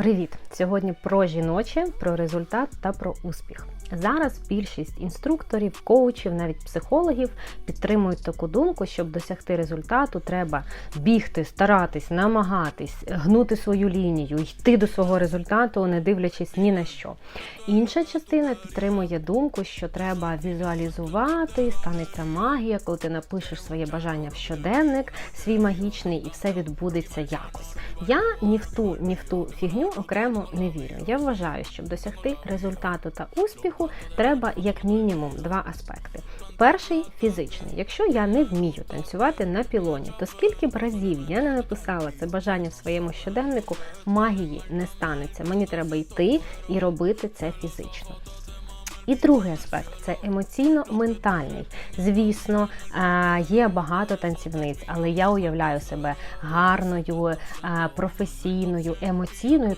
Привіт! Сьогодні про жіноче, про результат та про успіх. Зараз більшість інструкторів, коучів, навіть психологів підтримують таку думку, щоб досягти результату, треба бігти, старатись, намагатись, гнути свою лінію, йти до свого результату, не дивлячись ні на що. Інша частина підтримує думку, що треба візуалізувати, станеться магія, коли ти напишеш своє бажання в щоденник, свій магічний, і все відбудеться якось. Я ні в ту, ні в ту фігню окремо не вірю. Я вважаю, щоб досягти результату та успіху, треба як мінімум два аспекти. Перший фізичний. Якщо я не вмію танцювати на пілоні, то скільки б разів я не написала це бажання в своєму щоденнику, магії не станеться. Мені треба йти і робити це фізично. І другий аспект це емоційно-ментальний. Звісно, е, є багато танцівниць, але я уявляю себе гарною, е, професійною, емоційною